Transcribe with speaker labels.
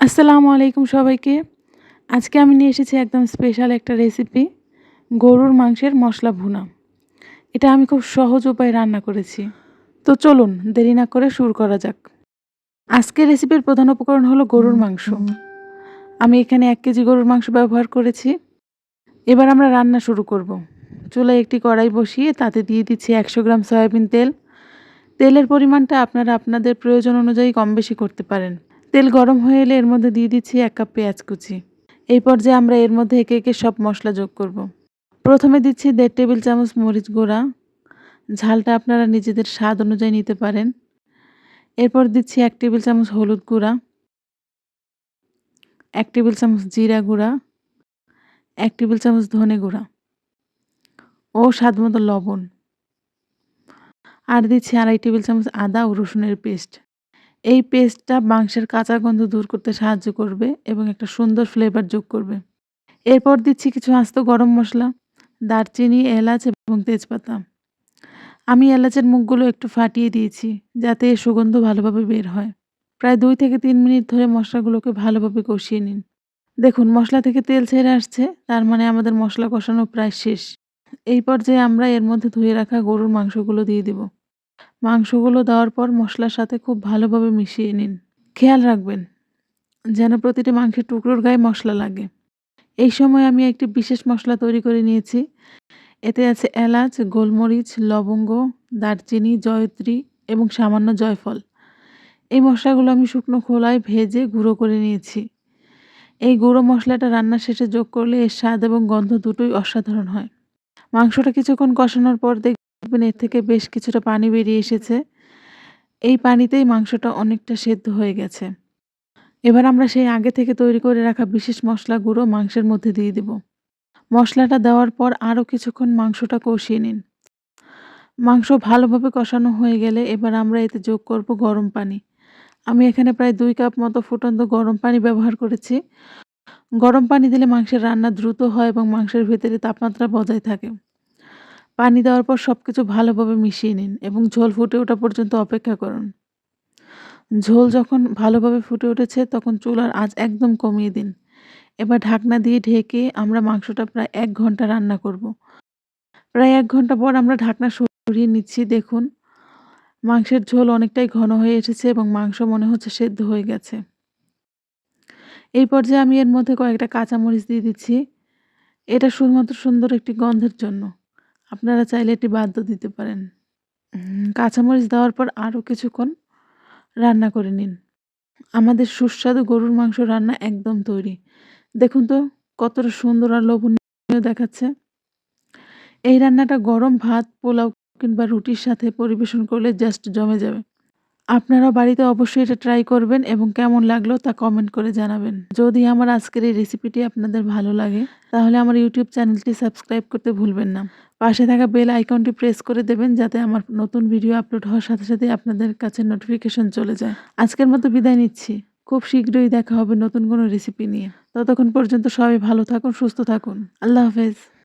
Speaker 1: আসসালামু আলাইকুম সবাইকে। আজকে আমি নিয়ে এসেছি একদম স্পেশাল একটা রেসিপি গরুর মাংসের মশলা ভুনা। এটা আমি খুব সহজ উপায়ে রান্না করেছি। তো চলুন, দেরি না করে শুরু করা যাক। আজকের রেসিপির প্রধান উপকরণ হলো গরুর মাংস। আমি এখানে এক কেজি গরুর মাংস ব্যবহার করেছি। এবার আমরা রান্না শুরু করব। চুলায় একটি কড়াই বসিয়ে তাতে দিয়ে দিচ্ছি একশো গ্রাম সয়াবিন তেল। তেলের পরিমাণটা আপনারা আপনাদের প্রয়োজন অনুযায়ী কম বেশি করতে পারেন। তেল গরম হয়ে এলে এর মধ্যে দিয়ে দিচ্ছি এক কাপ পেঁয়াজ কুচি। এই পর্যায়ে আমরা এর মধ্যে একে একে সব মশলা যোগ করব। প্রথমে দিচ্ছি দেড় টেবিল চামচ মরিচ গুঁড়া। ঝালটা আপনারা নিজেদের স্বাদ অনুযায়ী নিতে পারেন। এরপর দিচ্ছি এক টেবিল চামচ হলুদ গুঁড়া। এক টেবিল চামচ জিরা গুঁড়া। এক টেবিল চামচ ধনে গুঁড়া। ও স্বাদ মতো লবণ। আর দিচ্ছি আড়াই টেবিল চামচ আদা ও রসুনের পেস্ট। এই পেস্টটা মাংসের কাঁচা গন্ধ দূর করতে সাহায্য করবে এবং একটা সুন্দর ফ্লেভার যোগ করবে। এরপর দিচ্ছি কিছু আস্ত গরম মশলা, দারচিনি, এলাচ এবং তেজপাতা। আমি এলাচের মুখগুলো একটু ফাটিয়ে দিয়েছি যাতে এর সুগন্ধ ভালোভাবে বের হয়। প্রায় দুই থেকে তিন মিনিট ধরে মশলাগুলোকে ভালোভাবে কষিয়ে নিন। দেখুন, মশলা থেকে তেল ছেড়ে আসছে, তার মানে আমাদের মশলা কষানো প্রায় শেষ। এই পর্যায়ে আমরা এর মধ্যে ধুয়ে রাখা গরুর মাংসগুলো দিয়ে দেবো। মাংসগুলো দেওয়ার পর মশলার সাথে খুব ভালোভাবে মিশিয়ে নিন। খেয়াল রাখবেন যেন প্রতিটি মাংসের টুকরোর গায়ে মশলা লাগে। এই সময় আমি একটি বিশেষ মশলা তৈরি করে নিয়েছি। এতে আছে এলাচ, গোলমরিচ, লবঙ্গ, দারচিনি, জয়ত্রী এবং সামান্য জয়ফল। এই মশলাগুলো আমি শুকনো খোলায় ভেজে গুঁড়ো করে নিয়েছি। এই গুঁড়ো মশলাটা রান্নার শেষে যোগ করলে এর স্বাদ এবং গন্ধ দুটোই অসাধারণ হয়। মাংসটা কিছুক্ষণ কষানোর পর দেখ দেখবেন এর থেকে বেশ কিছুটা পানি বেরিয়ে এসেছে। এই পানিতেই মাংসটা অনেকটা সেদ্ধ হয়ে গেছে। এবার আমরা সেই আগে থেকে তৈরি করে রাখা বিশেষ মশলা গুঁড়ো মাংসের মধ্যে দিয়ে দেব। মশলাটা দেওয়ার পর আরও কিছুক্ষণ মাংসটা কষিয়ে নিন। মাংস ভালোভাবে কষানো হয়ে গেলে এবার আমরা এতে যোগ করব গরম পানি। আমি এখানে প্রায় দুই কাপ মতো ফুটন্ত গরম পানি ব্যবহার করেছি। গরম পানি দিলে মাংসের রান্না দ্রুত হয় এবং মাংসের ভেতরে তাপমাত্রা বজায় থাকে। পানি দেওয়ার পর সব কিছু ভালোভাবে মিশিয়ে নিন এবং ঝোল ফুটে ওঠা পর্যন্ত অপেক্ষা করুন। ঝোল যখন ভালোভাবে ফুটে উঠেছে, তখন চুলার আঁচ একদম কমিয়ে দিন। এবার ঢাকনা দিয়ে ঢেকে আমরা মাংসটা প্রায় এক ঘণ্টা রান্না করব। প্রায় এক ঘণ্টা পর আমরা ঢাকনা সরিয়ে নিচ্ছি, দেখুন। মাংসের ঝোল অনেকটাই ঘন হয়ে এসেছে এবং মাংস মনে হচ্ছে সেদ্ধ হয়ে গেছে। এই পর্যায়ে আমি এর মধ্যে কয়েকটা কাঁচামরিচ দিয়ে দিচ্ছি। এটা শুধুমাত্র সুন্দর একটি গন্ধের জন্য। আপনারা চাইলে এটি বাদ্য দিতে পারেন। কাঁচামরিচ দেওয়ার পর আরও কিছুক্ষণ রান্না করে নিন। আমাদের সুস্বাদু গরুর মাংস রান্না একদম তৈরি। দেখুন তো, কতটা সুন্দর আর লোভনীয় দেখাচ্ছে। এই রান্নাটা গরম ভাত, পোলাও কিংবা রুটির সাথে পরিবেশন করলে জাস্ট জমে যাবে। আপনারাও বাড়িতে অবশ্যই এটা ট্রাই করবেন এবং কেমন লাগল তা কমেন্ট করে জানাবেন। যদি আমার আজকের এই রেসিপিটি আপনাদের ভালো লাগে, তাহলে আমার ইউটিউব চ্যানেলটি সাবস্ক্রাইব করতে ভুলবেন না। পাশে থাকা বেল আইকনটি প্রেস করে দেবেন যাতে আমার নতুন ভিডিও আপলোড হওয়ার সাথে সাথে আপনাদের কাছে নোটিফিকেশন চলে যায়। আজকের মতো বিদায় নিচ্ছি। খুব শীঘ্রই দেখা হবে নতুন কোনো রেসিপি নিয়ে। ততক্ষণ পর্যন্ত সবাই ভালো থাকুন, সুস্থ থাকুন। আল্লাহ হাফেজ।